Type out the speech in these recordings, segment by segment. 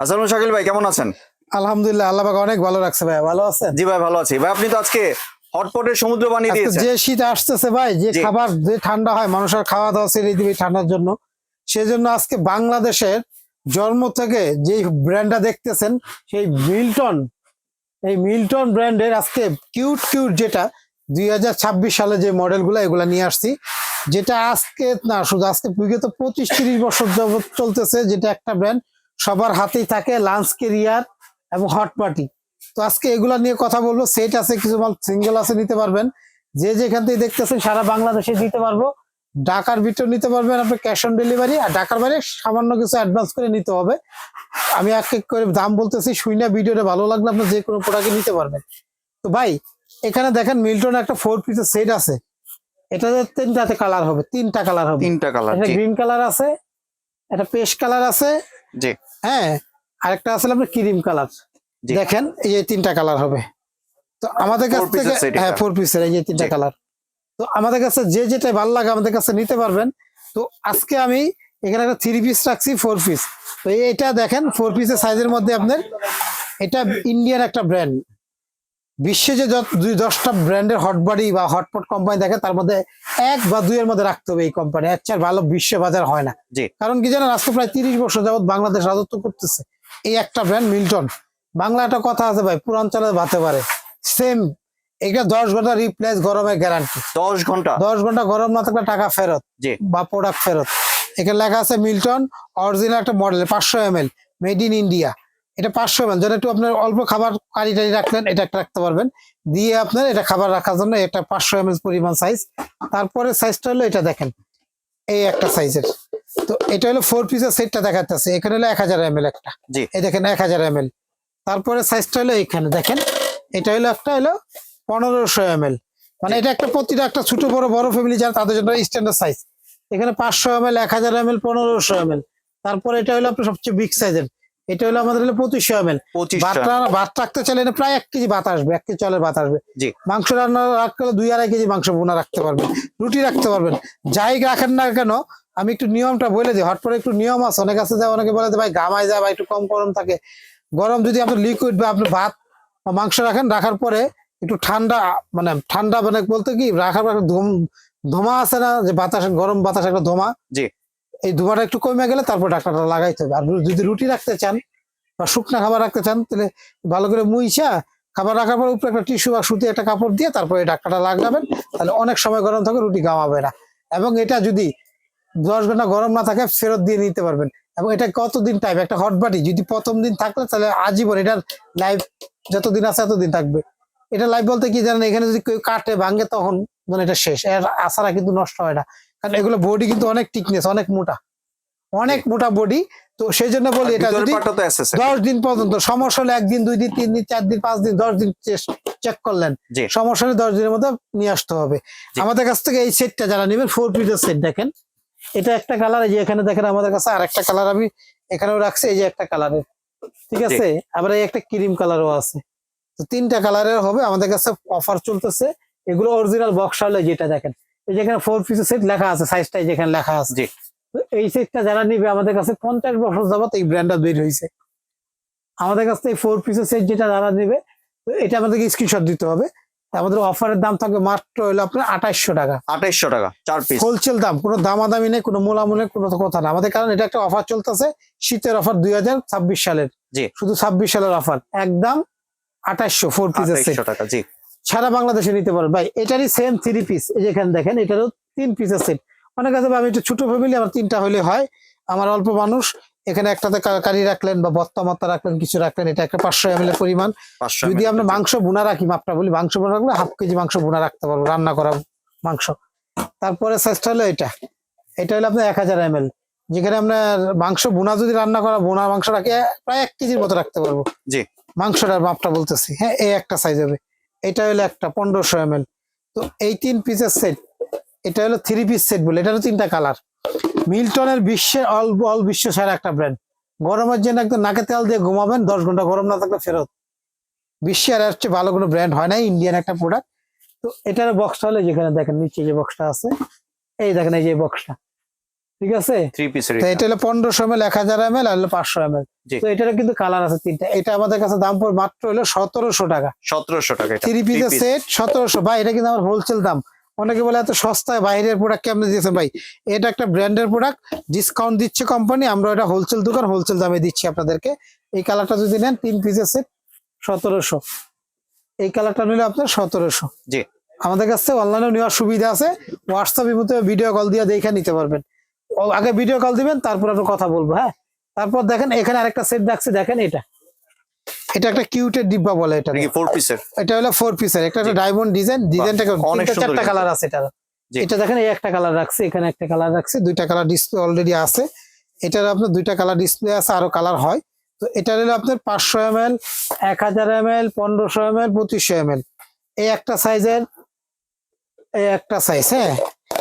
আসসালাম শাকিল ভাই কেমন আছেন? আলহামদুলিল্লাহ আল্লাহ পাক অনেক ভালো রাখছে ভাই ভালো আছেন? জি ভাই ভালো আছি। ভাই আপনি তো আজকে হটপটের সমুদ্র বানিয়ে দিয়েছেন। যে শীত আসতেছে ভাই যে খাবার যে ঠান্ডা হয় মানুষের খাওয়া দাওয়া ছেড়ে দিবে ঠান্ডার জন্য। সেজন্য আজকে বাংলাদেশের জন্ম থেকে যে ব্র্যান্ডটা দেখতেছেন সেই মিল্টন এই মিল্টন ব্র্যান্ডের আজকে কিউট কিউট যেটা দুই হাজার ছাব্বিশ সালে যে মডেলগুলো এগুলা নিয়ে আসছি। যেটা আজকে না শুধু আজকে বিগত পঁচিশ তিরিশ বছর যাবত চলতেছে যেটা একটা ব্র্যান্ড সবার হাতেই থাকে লাঞ্চ কেরিয়ার এবং হট পার্টি তো আজকে এগুলা নিয়ে কথা বলব। সেট আছে কিছু মাল সিঙ্গেল আছে নিতে পারবেন। যে যেখান থেকে দেখতেছেন সারা বাংলাদেশে দিতে পারব। ঢাকার ভিতর নিতে পারবেন আপনি ক্যাশ অন ডেলিভারি আর ঢাকার বাইরে সামান্য কিছু অ্যাডভান্স করে নিতে হবে। আমি এক এক করে দাম বলতেছি শুইনা ভিডিওটা ভালো লাগলে আপনি যে কোনো প্রোডাক্ট নিতে পারবেন। তো ভাই এখানে দেখেন মিল্টন একটা ফোর পিসের সেট আছে। এটাতে তিনটাতে কালার হবে তিনটা কালার হবে। তিনটা কালার গ্রিন কালার আছে একটা পেস্ট কালার আছে। জি। হ্যাঁ আর একটা আছে আপনার ক্রিম কালার। দেখেন এই যে তিনটা কালার হবে। তো আমাদের কাছ থেকে হ্যাঁ। ফোর পিসের এই যে তিনটা কালার। তো আমাদের কাছে যে যেটা ভালো লাগে আমাদের কাছে নিতে পারবেন। তো আজকে আমি এখানে একটা থ্রি পিস রাখছি ফোর পিস তো এটা দেখেন ফোর পিসের সাইজের মধ্যে আপনার এটা ইন্ডিয়ান একটা ব্র্যান্ড বিশ্বে যে দুই দশটা ব্র্যান্ডের হটবডি বা হটপট কোম্পানি দেখে তার মধ্যে এক বা দুইয়ের মধ্যে রাখতে হবে এই কোম্পানি এর চার ভালো বিশ্ব বাজার হয় না। কারণ কি জানেন আজকে প্রায় তিরিশ বছর যাবত বাংলাদেশ রাজত্ব করতেছে। এই একটা ব্র্যান্ড মিল্টন। বাংলা একটা কথা আছে ভাই পুরাঞ্চলে ভাতে পারে। সেম এটা দশ ঘণ্টা রিপ্লেস গরমের গ্যারান্টি দশ ঘণ্টা? দশ ঘণ্টা গরম না থাকলে টাকা ফেরত। বা প্রোডাক্ট ফেরত। এখানে লেখা আছে মিল্টন অরিজিনাল একটা মডেল পাঁচশো M L made in India এটা পাঁচশো এম এল যেটা একটু আপনার অল্প খাবার কারি টারি রাখলেন এটা একটা রাখতে পারবেন। দিয়ে আপনার এটা খাবার রাখার জন্য এটা পাঁচশো এমএল পরিমাণ সাইজ তারপরে সাইজটা হলো এটা দেখেন এই একটা সাইজের তো এটা হলো ফোর পিসের সেটটা দেখাচ্ছে এখানে হলো এক হাজার এম এল একটা। জি। এই দেখেন এক হাজার এম এল তারপরে সাইজটা হলো এখানে দেখেন। এটা হলো একটা হলো পনেরোশো এম এল মানে এটা একটা প্রতিটা একটা ছোট বড় বড় ফ্যামিলি যারা তাদের জন্য স্ট্যান্ডার্ড সাইজ এখানে পাঁচশো এম এল এক হাজার এম এল পনেরোশো এম এল তারপরে এটা হলো আপনার সবচেয়ে বিগ সাইজের এটা হলো আমাদের হলো পঁচিশশো এম এল ভাত ভাত রাখতে চাইলে প্রায় এক কেজি ভাত আসবে এক কেজি চালের ভাত আসবে। মাংস রান্না রাখতে হলে দুই আড়াই কেজি মাংস বোনা রাখতে পারবেন রুটি রাখতে পারবেন। যাই রাখেন না কেন আমি একটু নিয়মটা বলে দিই হটপটে একটু নিয়ম আছে অনেক আছে যায় অনেকে বলে ভাই গামায় যায় বা একটু কম গরম থাকে। গরম যদি আপনার লিকুইড বা আপনি ভাত বা মাংস রাখেন রাখার পরে একটু ঠান্ডা মানে ঠান্ডা মানে বলতে কি রাখার পর ধোমা আছে না যে বাতাস গরম বাতাস একটা ধোমা জি। এই ধোমাটা একটু কমে গেলে তারপর ডাক্তারটা লাগাইতে হবে। আর যদি রুটি রাখতে চান বা শুকনা খাবার রাখতে চান, তাহলে ভালো করে মুইছা খাবার রাখার পর উপরে একটা টিস্যু বা সুতি একটা কাপড় দিয়ে তারপরে এই ডাক্তারটা লাগাবেন, তাহলে অনেক সময় গরম থাকে, রুটি গামাবে না। এবং এটা যদি দশ ঘণ্টা গরম না থাকে, ফেরত দিয়ে নিতে পারবেন। এবং এটা কতদিন টাইম একটা হট বাটি যদি প্রথম দিন থাকলে তাহলে আজীবন এটার লাইফ যতদিন আছে এতদিন থাকবে। এটা লাইফ বলতে কি জানেন? এখানে যদি কেউ কাটে, ভাঙে, তখন মানে এটা শেষ। এর আশারা কিন্তু নষ্ট হয় না। কারণ এগুলো বডি কিন্তু অনেক টিকনেস অনেক মোটা। অনেক মোটা বডি তো সেই জন্য বলি এটা যদি দশ দিন পর্যন্ত সমস্যা হলে একদিন দুই দিন তিন দিন চার দিন পাঁচ দিন দশ দিন চেক করলেন। সমস্যা হলে দশ দিনের মধ্যে নিয়ে আসতে হবে। আমাদের কাছ থেকে এই সেটটা যারা নেবেন ফোর পিসের সেট দেখেন। এটা একটা কালার এই যে এখানে দেখেন আমাদের কাছে আর একটা কালার আমি এখানেও রাখছি এই যে একটা কালারের ঠিক আছে? আবার এই একটা ক্রিম কালারও আছে। তো তিনটা কালারের হবে আমাদের কাছে অফার চলতেছে। এগুলো অরিজিনাল বক্স হলে যেটা দেখেন এই যেখানে ফোর পিসের সেট লেখা আছে সাইজটাই যেখানে লেখা আছে। জি। এই সেটটা যারা নিবে আমাদের কাছে পঞ্চাশ বছর যাবত এই ব্র্যান্ডটা বের হয়েছে আমাদের কাছ থেকে ফোর পিসের সেট যেটা যারা নিবে এটা আমাদেরকে স্ক্রিনশট দিতে হবে। আমাদের অফারের দাম থাকবে মাত্র হলো আপনার আঠাইশশো টাকা। আঠাইশশো টাকা চার পিস হোলসেল দাম কোনো দামাদামি নেই কোনো মোলামুলের কোনো কথা না। আমাদের কারণ এটা একটা অফার চলতেছে শীতের অফার দুই হাজার ছাব্বিশ সালের। জি। শুধু ছাব্বিশ সালের অফার একদম আঠাইশশো ফোর পিসের টাকা জি। সারা বাংলাদেশে নিতে পারবেন ভাই এটারই সেম থ্রি পিস এই যেখানে দেখেন এটারও তিন পিসের সেট অনেক আছে আমি একটু ছোট ফ্যামিলি আমার তিনটা হলে হয়। আমার অল্প মানুষ। এখানে একটাতে কারি রাখলেন বা বত্তা মত্তা রাখলেন কিছু রাখলেন এটা একটা পাঁচশো এম এর পরিমাণ। যদি আমরা মাংস বোনা রাখি মাপটা বলি মাংস বোনা রাখলে হাফ কেজি মাংস বোনা রাখতে পারব রান্না করা মাংস। তারপরে সাইজটা হলো এটা। এটা হলো আপনার এক হাজার এম এল যেখানে আপনার মাংস বোনা যদি রান্না করা বোনা মাংস রাখে প্রায় এক কেজির মতো রাখতে পারব। জি। মাংসটার মাপটা বলতেছি। হ্যাঁ এই একটা সাইজ হবে। এটা হলো একটা পনেরোশো এম তো এই তিন পিসের সেট এটা হলো থ্রি পিস সেট বলে, এটা হলো তিনটা কালার মিল্টনের বিশ্বের অল অল বিশ্ব সেরা একটা ব্র্যান্ড গরমের জন্য একদম নাকে তেল দিয়ে ঘুমাবেন, দশ ঘণ্টা গরম না থাকলে ফেরত। বিশ্বে আর হচ্ছে ভালো কোনো ব্র্যান্ড হয় না ইন্ডিয়ান একটা প্রোডাক্ট তো এটার বক্সটা হলে যেখানে দেখেন, নিচে যে বক্সটা আছে, এই দেখেন এই যে বক্সটা ঠিক আছে? থ্রি পিসের এটা হলো পনেরোশো এম এল এক হাজার এম এল আর হলো পাঁচশো এম এল। তো এটারও কিন্তু কালার আছে তিনটা। এটা আমাদের কাছে দাম পড়ে মাত্র হলো সতেরোশো টাকা। সতেরোশো টাকা থ্রি পিসের সেট সতেরোশো। ভাই এটা কিন্তু আমার হোলসেল দাম। অনেকে বলে এত সস্তায় বাইরের প্রোডাক্ট কেমনে দিয়েছে ভাই? এটা একটা ব্র্যান্ডের প্রোডাক্ট ডিসকাউন্ট দিচ্ছে কোম্পানি আমরা এটা হোলসেল দোকান হোলসেল দামে দিচ্ছি আপনাদেরকে। এই কালারটা যদি নেন তিন পিসের সেট সতেরোশো। এই কালারটা নিলে আপনার সতেরোশো। জি। আমাদের কাছে অনলাইনে নেওয়ার সুবিধা আছে। হোয়াটসঅ্যাপের মধ্যে ভিডিও কল দিয়ে দেখে নিতে পারবেন। আগে ভিডিও কল দিবেন তারপর আমরা কথা বলব হ্যাঁ? তারপর দেখেন এখানে আরেকটা সেট রাখছি দেখেন এটা। এটা একটা কিউটের ডিব্বা বলে এটা। কি ফোর পিসের এটা হলো ফোর পিসের একটা ডায়মন্ড ডিজাইন ডিজাইনটা অনেক চারটা কালার আছে এটা এটা দেখেন এই একটা কালার রাখছি এখানে একটা কালার রাখছি দুইটা কালার ডিসপ্লে অলরেডি আছে। এটার আপনার দুইটা কালার ডিসপ্লে আছে আরও কালার হয়। তো এটা হলো আপনার পাঁচশো এম এল এক হাজার এম এল পনেরোশো এম এল পঁচিশশো এম এল এই একটা সাইজের এই একটা সাইজ হ্যাঁ?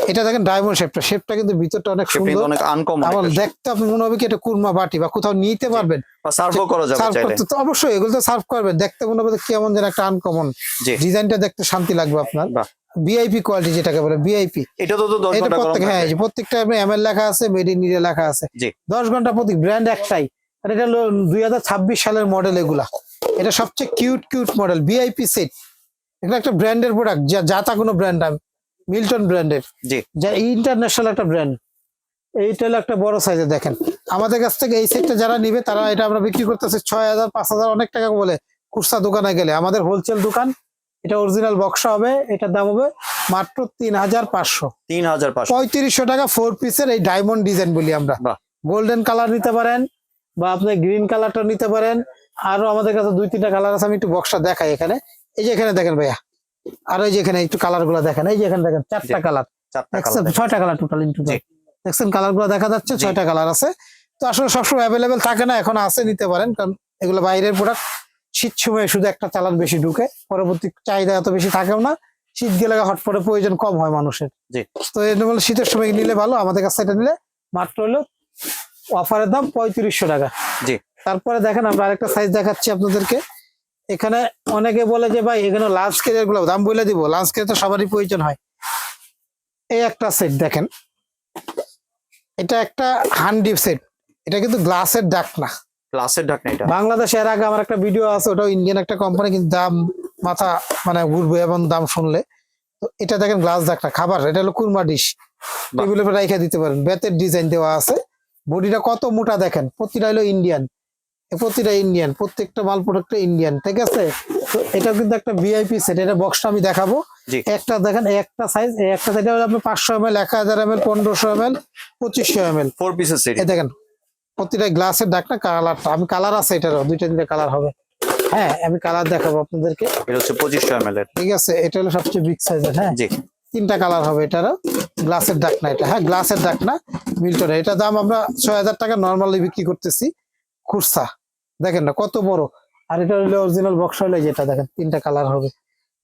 এটা দেখেন ডায়মন্ড শেপটা শেপটা কিন্তু ভিতরটা অনেক সুন্দর। অনেক আনকমন আমার দেখতে আপনি মনে হবে কি এটা কুরমা বাটি বা কোথাও নিতে পারবেন। বা সার্ভও করা যাবে সার্ভ চাইলে। করতে তো অবশ্যই এগুলো তো সার্ভ করবেন। দেখতে মনে হবে কেমন যেন একটা আনকমন ডিজাইনটা দেখতে শান্তি লাগবে আপনার। ভিআইপি কোয়ালিটি যেটাকে বলে ভিআইপি এটা তো তো দশ এটা ঘণ্টা প্রত্যেক হ্যাঁ এই প্রত্যেকটা এম এল লেখা আছে মেড ইন ইন্ডিয়া লেখা আছে। জি। দশ ঘণ্টা প্রতি ব্র্যান্ড একটাই। আর এটা হলো দুই হাজার ছাব্বিশ সালের মডেল এগুলা। এটা সবচেয়ে cute cute model VIP set এটা একটা ব্র্যান্ডের প্রোডাক্ট যা যা তা কোনো ব্র্যান্ড মিল্টন ব্র্যান্ডের। জি। যা ইন্টারন্যাশনাল একটা ব্র্যান্ড এইটা হলো একটা বড় সাইজের দেখেন। আমাদের কাছ থেকে এই সেটটা যারা নিবে তারা এটা আমরা বিক্রি করতেছি ছয় হাজার পাঁচ হাজার অনেক টাকা বলে খুচরা দোকানে গেলে। আমাদের হোলসেল দোকান এটা অরিজিনাল বক্সা হবে এটার দাম হবে মাত্র তিন হাজার পাঁচশো। তিন হাজার পাঁচশো। পঁয়ত্রিশশো টাকা ফোর পিসের এই ডায়মন্ড ডিজাইন বলি আমরা। গোল্ডেন কালার নিতে পারেন বা আপনি গ্রিন কালারটা নিতে পারেন। আরও আমাদের কাছে দুই তিনটা কালার আছে আমি একটু বক্সটা দেখাই এখানে। এই যে এখানে দেখেন ভাইয়া। আর এই যেখানে একটু কালারগুলো দেখেন এই যেখানে দেখেন চারটা কালার ছয়টা কালার টোটাল ইন টোটাল দেখছেন? কালারগুলো দেখা যাচ্ছে। ছয়টা কালার আছে। তো আসলে সবসময় অ্যাভেলেবেল থাকে না এখন আছে নিতে পারেন। কারণ এগুলো বাইরের প্রোডাক্ট শীত সময় শুধু একটা চালান বেশি ঢুকে পরবর্তী চাহিদা এত বেশি থাকেও না। শীত গেলে হটপটে প্রয়োজন কম হয় মানুষের। জি। তো এর বলে শীতের সময় নিলে ভালো আমাদের কাছে এটা নিলে মাত্র হলো অফারের দাম পঁয়ত্রিশশো টাকা। জি। তারপরে দেখেন আমরা আরেকটা সাইজ দেখাচ্ছি আপনাদেরকে। এখানে অনেকে বলে যে ভাই এখানে লাঞ্চ কেরিয়ারগুলো দাম বলে দিব লাঞ্চ কেরিয়ার তো সবারই প্রয়োজন হয়। এই একটা সেট দেখেন। এটা একটা হান্ডি সেট এটা কিন্তু গ্লাসের ডাক না গ্লাসের ঢাকনা এটা। বাংলাদেশে এর আগে আমার একটা ভিডিও আছে ওটাও ইন্ডিয়ান একটা কোম্পানি কিন্তু দাম মাথা মানে ঘুরবে এবং দাম শুনলে। তো এটা দেখেন গ্লাস ডাকটা খাবার এটা হলো কুরমা ডিশ। টেবিলের উপর রাইখা দিতে পারেন। বেতের ডিজাইন দেওয়া আছে। বডিটা কত মোটা দেখেন। প্রতিটা হলো ইন্ডিয়ান প্রতিটা ইন্ডিয়ান প্রত্যেকটা মাল প্রোডাক্ট ইন্ডিয়ান ঠিক আছে? তো এটা কিন্তু একটা ভিআইপি সেট এটা বক্সটা আমি দেখাবো। একটা দেখেন একটা সাইজ একটা সেটা হলো আপনার পাঁচশো এম এল এক হাজার এম এল পনেরোশো এম এল পঁচিশশো এম এল ফোর পিসের সেট দেখেন প্রতিটা গ্লাসের ডাকটা কালারটা আমি কালার আছে এটারও দুইটা তিনটা কালার হবে। হ্যাঁ আমি কালার দেখাবো আপনাদেরকে। এটা হচ্ছে পঁচিশশো এম এর। ঠিক আছে এটা হলো সবচেয়ে বিগ সাইজের হ্যাঁ? জি। তিনটা কালার হবে এটারও। গ্লাসের ডাকনা এটা। হ্যাঁ গ্লাসের ডাকনা মিল্টনের এটা দাম আমরা ছয় হাজার টাকা নর্মালি বিক্রি করতেছি। খুরসা। দেখেন না কত বড়। আর এটা হলো অরিজিনাল বক্স হলে যেটা দেখেন তিনটা কালার হবে।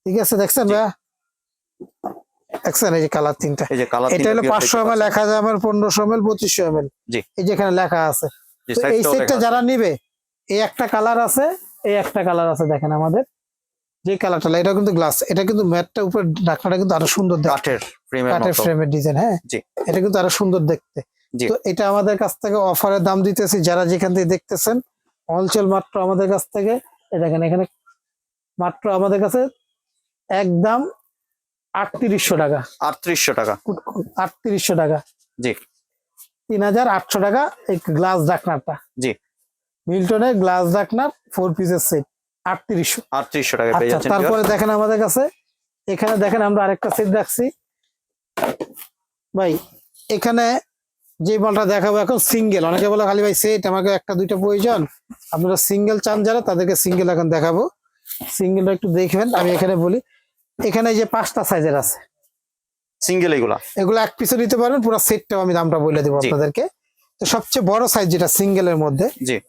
ঠিক আছে দেখছেন ভাইয়া? দেখছেন এই যে কালার তিনটা? এটা হলো পাঁচশো এম এল এক হাজার এম এল পনেরোশো এম এল পঁচিশশো এম এল এই যে এখানে লেখা আছে। এই সেটটা যারা নিবে এই একটা কালার আছে এই একটা কালার আছে দেখেন আমাদের। যে কালারটা এটা কিন্তু গ্লাস এটা কিন্তু ম্যাটটা উপরে ঢাকনাটা কিন্তু আরও সুন্দর দেখতে। কাঠের কাঠের ফ্রেমের ডিজাইন হ্যাঁ? এটা কিন্তু আরও সুন্দর দেখতে। তো এটা আমাদের কাছ থেকে অফারের দাম দিতেছি যারা যেখান থেকে দেখতেছেন। হোলসেল মাত্র আমাদের কাছ থেকে। দেখেন এখানে মাত্র আমাদের কাছে একদম আটত্রিশশো টাকা। আটত্রিশশো টাকা। আটত্রিশশো টাকা। জি। তিন হাজার আটশো টাকা এই গ্লাস ডাকনারটা জি। মিল্টনের গ্লাস ডাকনার ফোর পিসের সেট আটত্রিশশো। আটত্রিশশো টাকা আচ্ছা তারপরে দেখেন আমাদের কাছে এখানে দেখেন আমরা আরেকটা সেট রাখছি। ভাই এখানে যে মালটা দেখাবো এখন সিঙ্গেল। অনেকে বলে খালি ভাই সেট আমাকে একটা দুইটা প্রয়োজন। আপনারা সিঙ্গেল চান যারা তাদেরকে সিঙ্গেল এখন দেখাবো। সিঙ্গেলটা একটু দেখবেন আমি এখানে বলি। এখানে যে পাঁচটা সাইজের আছে। সিঙ্গেল এগুলা? এগুলো এক পিসে নিতে পারবেন পুরো সেটটাও আমি দামটা বলে দেবো আপনাদেরকে। তো সবচেয়ে বড় সাইজ যেটা সিঙ্গেলের মধ্যে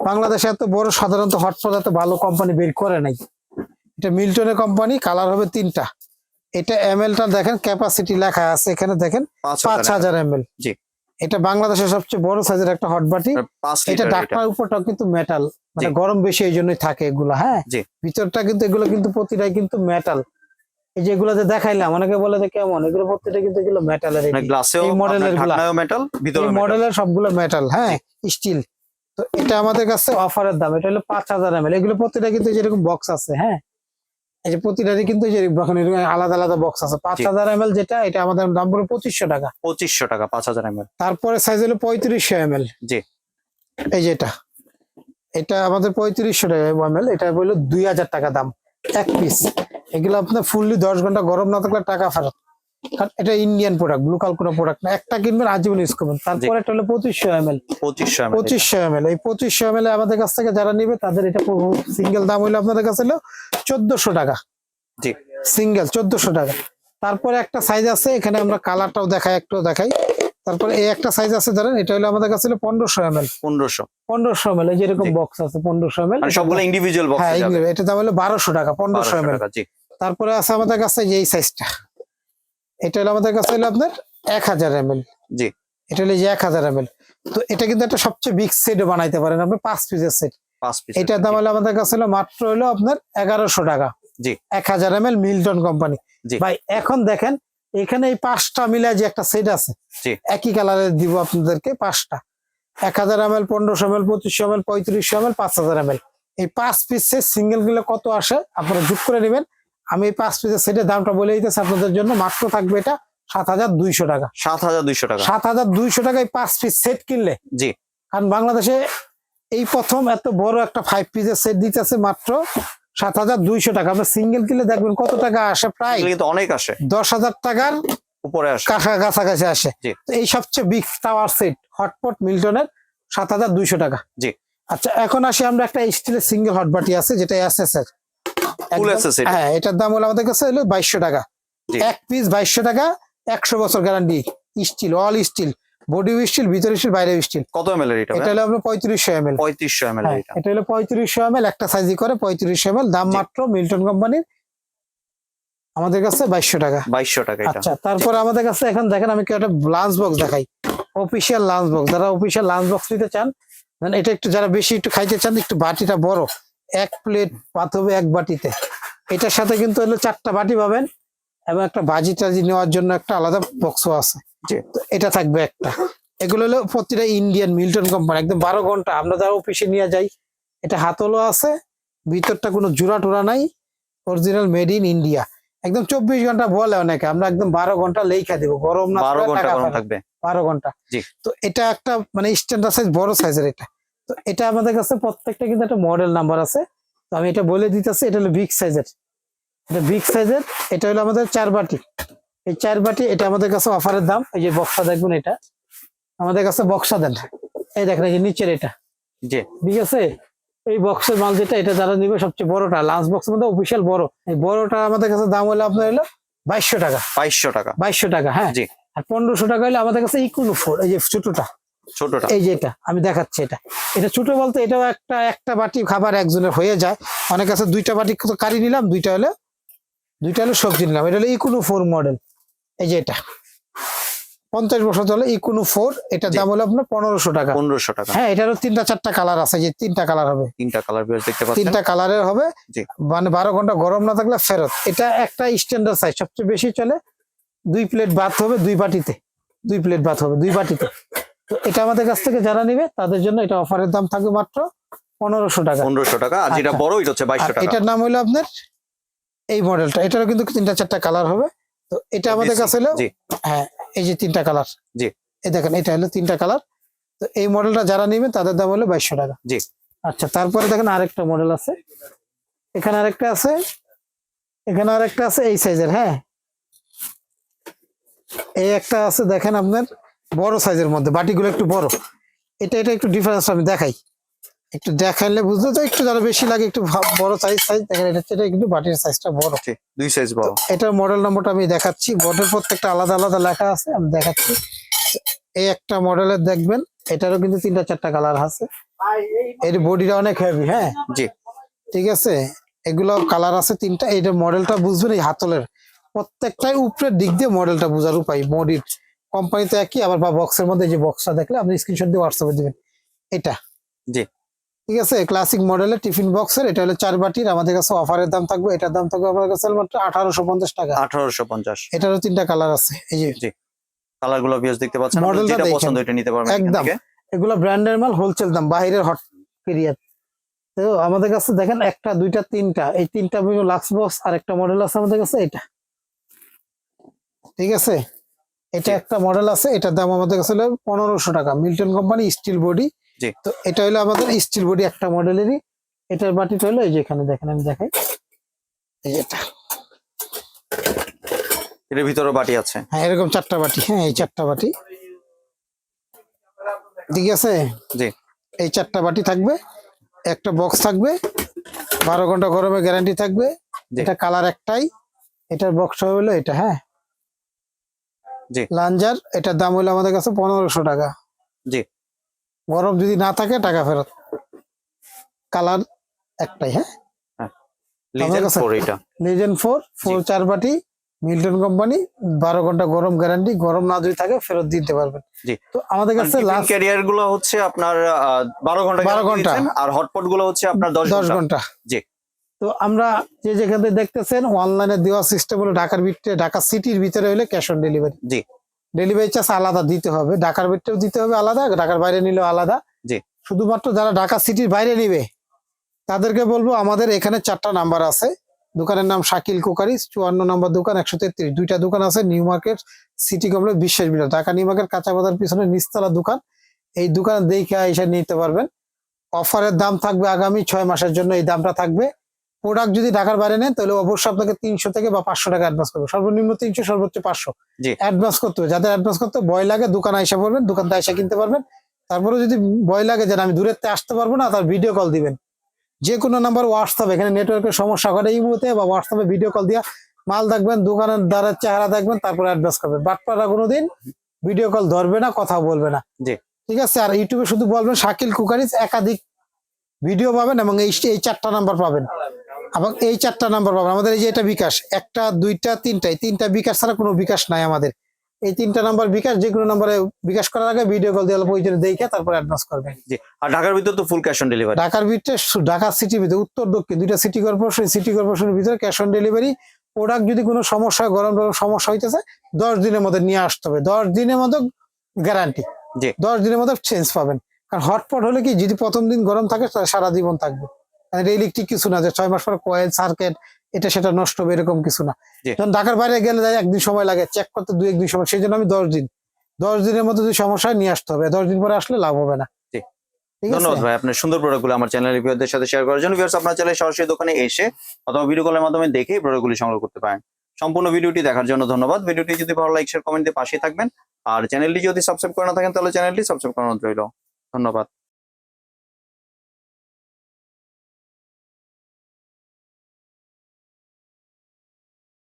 বাংলাদেশে এত বড় সাধারণত হটপট এত ভালো কোম্পানি বের করে নাই। এটা মিল্টনের কোম্পানি কালার হবে তিনটা। এটা এম টা দেখেন ক্যাপাসিটি লেখা আছে এখানে দেখেন পাঁচ হাজার এম জি। এটা বাংলাদেশের সবচেয়ে বড় সাইজের একটা হট বাটি। এটা ডাকনার উপরটাও কিন্তু মেটাল মানে গরম বেশি এই জন্যই থাকে এগুলো হ্যাঁ? ভিতরটা কিন্তু এগুলো কিন্তু প্রতিটাই কিন্তু মেটাল এই যেগুলোতে দেখাইলাম অনেকে বলে যে কেমন? এগুলো প্রত্যেকটা কিন্তু এগুলো মেটালের মানে এই মডেলের। মেটাল ভিতরে এই মডেলের সবগুলো মেটাল হ্যাঁ? স্টিল তো এটা আমাদের কাছে অফারের দাম এটা হলো পাঁচ হাজার এমএল এগুলো প্রতিটা কিন্তু যেরকম বক্স আছে হ্যাঁ? এই যে প্রতিটারই কিন্তু এখন আলাদা আলাদা বক্স আছে। পাঁচ। হাজার এমএল যেটা এটা আমাদের দাম পড়ে পঁচিশশো টাকা। পঁচিশশো টাকা পাঁচ হাজার এমএল তারপরে সাইজ হলো পঁয়ত্রিশশো এমএল জি। এই যেটা এটা। এটা আমাদের পঁয়ত্রিশশো টাকা এমএল এটা বলল দুই হাজার টাকা দাম এক পিস এগুলো আপনার ফুললি দশ ঘণ্টা গরম না থাকলে টাকা ফেরত। কারণ এটা ইন্ডিয়ান প্রোডাক্ট লোকাল কোনো প্রোডাক্ট না একটা কিনবেন আজীবন ইউজ করবেন। তারপরে এটা হলো পঁচিশশো পঁচিশশো এমএল পঁচিশশো এমএল এই পঁচিশশো এমএল আমাদের কাছ থেকে যারা নিবে তাদের এটা সিঙ্গেল দাম হইল আপনাদের কাছে হলো চোদ্দশো টাকা। জি। সিঙ্গেল চোদ্দশো টাকা। তারপরে একটা সাইজ আছে এখানে আমরা কালারটাও দেখাই একটু দেখাই। তারপরে এই একটা সাইজ আছে ধরেন এটা হলো আমাদের কাছে হলো পনেরোশো এমএল পনেরোশো। পনেরোশো এমএল এই যেরকম বক্স আছে পনেরোশো এমএল মানে সবগুলো ইন্ডিভিজুয়াল বক্স হ্যাঁ এটা দাম হলো বারোশো টাকা পনেরোশো এমএল টাকা তারপরে আছে আমাদের কাছে এই সাইজটা এটা হলো আমাদের কাছে হলো আপনার এক হাজার এমএল। জি। এটা হলো যে এক হাজার এমএল। তো এটা কিন্তু একটা সবচেয়ে বিগ সেট বানাইতে পারেন আপনি পাঁচ পিসের সেট এটার দাম হলো আমাদের কাছে হলো মাত্র হলো আপনার এগারোশো টাকা। জি। এক হাজার এম এল মিল্টন কোম্পানি। জি। ভাই এখন দেখেন এখানে এই পাঁচটা মিলে যে একটা সেট আছে। একই কালারের দিব আপনাদেরকে পাঁচটা। এক হাজার এম এল পনেরোশো এম এল পঁচিশশো এম এল পঁয়ত্রিশশো এম এল পাঁচ হাজার এম এল এই পাঁচ পিসের সিঙ্গেলগুলো কত আসে আপনারা যোগ করে নেবেন। আমি এই পাঁচ পিসের সেটের দামটা বলে দিতেছি আপনাদের জন্য। মাত্র থাকবে এটা সাত হাজার দুইশো টাকা। সাত হাজার দুইশো টাকা। সাত হাজার দুইশো টাকায় পাঁচ পিস সেট কিনলে। জি। কারণ বাংলাদেশে এই প্রথম এত বড় একটা ফাইভ পিসের সেট দিতেছে মাত্র সাত হাজার দুইশো টাকা। আপনি সিঙ্গেল কিনলে দেখবেন কত টাকা আসে প্রায় কিন্তু অনেক আসে। দশ হাজার টাকার উপরে আসে। কাছা কাছাকাছি আসে। তো এই সবচেয়ে বিগ টাওয়ার সেট হটপট মিল্টনের সাত হাজার দুইশো টাকা। জি। আচ্ছা এখন আসি আমরা একটা স্টিলের সিঙ্গেল হট বাটি আছে যেটা এস এস এর হ্যাঁ এটার দাম হলো আমাদের কাছে হলো বাইশশো টাকা। এক পিস বাইশশো টাকা একশো বছর guarantee steel all steel body steel ভিতরে স্টিল বাইরে স্টিল কত এমএল এটা এটা হলো আপনার পঁয়ত্রিশশো এম এল পঁয়ত্রিশশো এমএল হ্যাঁ, এটা। এটা হলো পঁয়ত্রিশশো এম একটা সাইজই করে পঁয়ত্রিশশো এম দাম মাত্র মিল্টন কোম্পানির আমাদের কাছে বাইশশো টাকা। বাইশশো টাকা এটা। আচ্ছা তারপর আমাদের কাছে এখন দেখেন আমি কি একটা লাঞ্চ বক্স দেখাই। অফিসিয়াল লাঞ্চ বক্স যারা অফিসিয়াল লাঞ্চ বক্স নিতে চান মানে এটা একটু যারা বেশি একটু খাইতে চান একটু বাটিটা বড়। এক প্লেট ভাত হবে এক বাটিতে। এটার সাথে কিন্তু হলো চারটা বাটি পাবেন এবং একটা ভাজি টাজি নেওয়ার জন্য একটা আলাদা বক্সও আছে। এটা থাকবে একটা। এগুলো হলো প্রতিটা ইন্ডিয়ান মিল্টন কোম্পানি একদম বারো ঘণ্টা। আমরা যারা অফিসে নিয়ে যাই এটা হাতলও আছে ভিতরটা কোনো জোড়া টোরা নাই অরিজিনাল মেড ইন ইন্ডিয়া একদম চব্বিশ ঘণ্টা বলে অনেকে আমরা একদম বারো ঘণ্টা লেখা দেবো গরম না বারো ঘণ্টা। থাকবে। বারো ঘণ্টা। তো এটা একটা মানে স্ট্যান্ডার্ড সাইজ বড় সাইজের এটা। তো এটা আমাদের কাছে প্রত্যেকটা কিন্তু একটা মডেল নাম্বার আছে। তো আমি এটা বলে দিতেছি এটা হলো বিগ সাইজের এটা বিগ সাইজের এটা হলো আমাদের চার বাটি। এই চার বাটি এটা আমাদের কাছে অফারের দাম। এই যে বক্সা দেখবেন এটা। আমাদের কাছে বক্সা দেন। এই দেখেন এই যে নিচের এটা। জি। ঠিক আছে? এই বক্সের মাল যেটা এটা যারা নিবে সবচেয়ে বড়টা। লাঞ্চ বক্সের মধ্যে অফিসিয়াল বড়। এই বড়টা আমাদের কাছে দাম হলো আপনার হলো বাইশশো টাকা। বাইশশো টাকা। বাইশশো টাকা হ্যাঁ? জি। আর পনেরোশো টাকা হলে আমাদের কাছে ইকুনো ফোর এই যে ছোটটা। ছোটটা। এই যে এটা আমি দেখাচ্ছি এটা। এটা ছোট বলতে এটাও একটা একটা বাটি খাবার একজনের হয়ে যায়। অনেক কাছে দুইটা বাটি তো কারি নিলাম দুইটা হলে দুইটা হলে সবজি নিলাম। এটা হলো ইকুনো ফোর মডেল। এই যে এটা। পঞ্চাশ বছর চলে ইকুনো ফোর এটার। দাম হলো আপনার পনেরোশো টাকা। পনেরোশো টাকা। হ্যাঁ এটারও তিনটা চারটা কালার আছে যে তিনটা কালার হবে। তিনটা কালার দেখতে পাচ্ছেন। তিনটা কালারের হবে। মানে বারো ঘণ্টা গরম না থাকলে ফেরত। এটা একটা স্ট্যান্ডার্ড সাইজ সবচেয়ে বেশি চলে দুই প্লেট ভাত হবে দুই বাটিতে। দুই প্লেট ভাত হবে দুই বাটিতে। তো এটা আমাদের কাছ থেকে যারা নিবে তাদের জন্য এটা অফারের দাম থাকবে মাত্র পনেরোশো টাকা। পনেরোশো টাকা আর যেটা আচ্ছা। বড় এটা হচ্ছে বাইশশো টাকা। এটার নাম হলো আপনার এই মডেলটা। এটারও কিন্তু তিনটা চারটা কালার হবে। তো এটা আমাদের কাছে হলো হ্যাঁ এই যে তিনটা কালার। জি। এই দেখেন এটা হলো তিনটা কালার। তো এই মডেলটা যারা নেবেন তাদের দাম হলো বাইশশো টাকা। জি। আচ্ছা তারপরে দেখেন আরেকটা মডেল আছে। এখানে আরেকটা আছে। এখানে আরেকটা আছে এই সাইজের হ্যাঁ। এই একটা আছে দেখেন আপনার বড় সাইজের মধ্যে বাটিগুলো একটু বড়। এটা এটা একটু ডিফারেন্স আমি দেখাই। একটু দেখাইলে বুঝতে তো একটু যারা বেশি লাগে একটু বড় সাইজ সাইজ দেখেন এটা এটা কিন্তু বাটির সাইজটা বড়। দুই সাইজ বড়। এটার মডেল নম্বরটা আমি দেখাচ্ছি। মডেল প্রত্যেকটা আলাদা আলাদা লেখা আছে আমি দেখাচ্ছি। এই একটা মডেলের দেখবেন এটারও কিন্তু তিনটা চারটা কালার আছে। এর বডিটা অনেক হেভি হ্যাঁ? জি। ঠিক আছে? এগুলো কালার আছে তিনটা। এইটার মডেলটা বুঝবেন এই হাতলের। প্রত্যেকটাই উপরের দিক দিয়ে মডেলটা বোঝার উপায় বডির কোম্পানিতে একই আবার বা বক্সের মধ্যে যে বক্সটা দেখলে আপনি স্ক্রিনশট দিয়ে হোয়াটসঅ্যাপে দিবেন। এটা। জি। ঠিক আছে ক্লাসিক মডেলের টিফিন বক্সের এটা হলো চার বাটির আমাদের কাছে অফারের দাম থাকবে এটার দাম থাকবে আমাদের কাছে মাত্র আঠারোশো পঞ্চাশ টাকা। আঠারোশো পঞ্চাশ। এটারও তিনটা কালার আছে এই যে। কালারগুলো ভিউজ দেখতে পাচ্ছেন মডেলটা যেটা পছন্দ এটা নিতে পারবেন একদম। এগুলো ব্র্যান্ডের মাল হোলসেল দাম বাইরের হট পেরিয়ার তো আমাদের কাছে দেখেন একটা দুইটা তিনটা এই তিনটা লাক্স বক্স আর একটা মডেল আছে আমাদের কাছে এটা। ঠিক আছে? এটা একটা মডেল আছে এটার দাম আমাদের কাছে পনেরোশো টাকা। Milton company steel body. তো এটা হলো আমাদের স্টিল বডি একটা মডেলেরই এটার বাটিটা হলো এই যে এখানে দেখেন আমি দেখাই। এই যে এটা। এর ভিতরে বাটি আছে? হ্যাঁ এরকম চারটা বাটি। হ্যাঁ এই চারটা বাটি। ঠিক আছে? জি। এই চারটা বাটি থাকবে। একটা বক্স থাকবে। বারো ঘণ্টা গরমে গ্যারান্টি থাকবে। এটা কালার একটাই। এটার বক্স হলো এটা হ্যাঁ। জি। লাঞ্জার এটার দাম হলো আমাদের কাছে পনেরোশো টাকা। জি। গরম যদি না থাকে টাকা ফেরত। কালার একটাই হ্যাঁ? ফোর ফোর ফোর চার বাটি মিল্টন কোম্পানি বারো ঘণ্টা গরম গ্যারান্টি গরম না যদি থাকে ফেরত দিতে পারবেন। জি। তো আমাদের কাছে লাস্ট ক্যারিয়ারগুলো হচ্ছে আপনার বারো ঘণ্টা 12 guarantee ঘণ্টা। আর হটপটগুলো হচ্ছে আপনার দশ ঘণ্টা। জি। তো আমরা যে যেখান থেকে দেখতেছেন অনলাইনে দেওয়া সিস্টেম হলো ঢাকার ভিতরে ঢাকা সিটির ভিতরে হলে ক্যাশ অন ডেলিভারি জি। ডেলিভারি চার্জ আলাদা দিতে হবে। ঢাকার ভিতরেও দিতে হবে আলাদা ঢাকার বাইরে নিলেও আলাদা। জি। শুধুমাত্র যারা ঢাকা সিটির বাইরে নিবে তাদেরকে বলব আমাদের এখানে চারটা নাম্বার আছে। দোকানের নাম শাকিল কোকারিস চুয়ান্ন নম্বর দোকান একশো তেত্রিশ। দুইটা দোকান আছে নিউ মার্কেট সিটি কমপ্লেক্স বিশ্বাস বিলা ঢাকা নিউ মার্কেট কাঁচা বাজার পিছনে নিচতলা দোকান। এই দোকানে দেখে এসে নিতে পারবেন। অফারের দাম থাকবে আগামী ছয় মাসের জন্য এই দামটা থাকবে প্রোডাক্ট যদি ঢাকার বাইরে নেন তাহলে অবশ্যই আপনাকে তিনশো থেকে বা পাঁচশো টাকা অ্যাডভান্স করবে। সর্বনিম্ন তিনশো সর্বোচ্চ পাঁচশো। অ্যাডভান্স করতে হবে। যাদের অ্যাডভান্স করতে ভয় লাগে দোকান আইসা পড়বেন দোকান আইসা কিনতে পারবেন। তারপরে যদি ভয় লাগে যে আমি দূরের থেকে আসতে পারব না তার ভিডিও কল দিবেন। যে কোনো নাম্বার হোয়াটসঅ্যাপ এখানে নেটওয়ার্কের সমস্যা করে এই মুহূর্তে বা হোয়াটসঅ্যাপে ভিডিও কল দিয়া মাল দেখবেন দোকানের দ্বারা চেহারা দেখবেন তারপরে অ্যাডভান্স করবেন। বাটপাড়া কোনোদিন ভিডিও কল ধরবে না কথা বলবে না। জি। ঠিক আছে? আর ইউটিউবে শুধু বলবেন শাকিল কুকারিজ একাধিক ভিডিও পাবেন এবং এই চারটা নাম্বার পাবেন। এবং এই চারটা নাম্বার পাবেন। আমাদের এই যে এটা বিকাশ একটা দুইটা তিনটা এই তিনটা বিকাশ ছাড়া কোনো বিকাশ নাই আমাদের। এই তিনটা নাম্বার বিকাশ যে কোনো নাম্বারে বিকাশ করার আগে ভিডিও কল দিয়ে প্রয়োজনে দেখে তারপর অ্যাডভান্স করবেন। জি আর ঢাকার ভিতর তো ফুল ক্যাশ অন ডেলিভারি ঢাকার ভিতরে ঢাকা সিটির ভিতরে উত্তর দক্ষিণ দুইটা সিটি কর্পোরেশন সিটি কর্পোরেশনের ভিতরে ক্যাশ অন ডেলিভারি প্রোডাক্ট যদি কোনো সমস্যা গরম গরম সমস্যা হইতেছে দশ দিনের মধ্যে নিয়ে আসতে হবে। দশ দিনের মধ্যে গ্যারান্টি জি। দশ দিনের মধ্যে চেঞ্জ পাবেন। কারণ হটপট হলে কি যদি প্রথম দিন গরম থাকে তাহলে সারা জীবন থাকবে। ইলেকট্রিক কিছু না যে ছয় মাস পর কয়েল সার্কিট এটা সেটা নষ্ট হবে এরকম কিছু না। যখন ঢাকার বাইরে গেলে যায় একদিন সময় লাগে চেক করতে দুই একদিন সময় সেই জন্য আমি দশ দিন। দশ দিনের মধ্যে যদি সমস্যা নিয়ে আসতে হবে। দশ দিন পরে আসলে লাভ হবে না। ধন্যবাদ ভাই আপনার সুন্দর প্রোডাক্টগুলো আমার চ্যানেলের ভিউয়ারদের সাথে শেয়ার করার জন্য। ভিউয়ার্স আপনার চাইলে সরাসরি দোকানে এসে অথবা ভিডিও কলের মাধ্যমে দেখে প্রোডাক্ট গুলি সংগ্রহ করতে পারেন। সম্পূর্ণ ভিডিওটি দেখার জন্য ধন্যবাদ। ভিডিওটি যদি ভালো লাইক শেয়ার কমেন্ট দিয়ে পাশে থাকবেন। আর চ্যানেলটি যদি সাবস্ক্রাইব করে না থাকেন তাহলে চ্যানেলটি সাবস্ক্রাইব করানো রইল। ধন্যবাদ।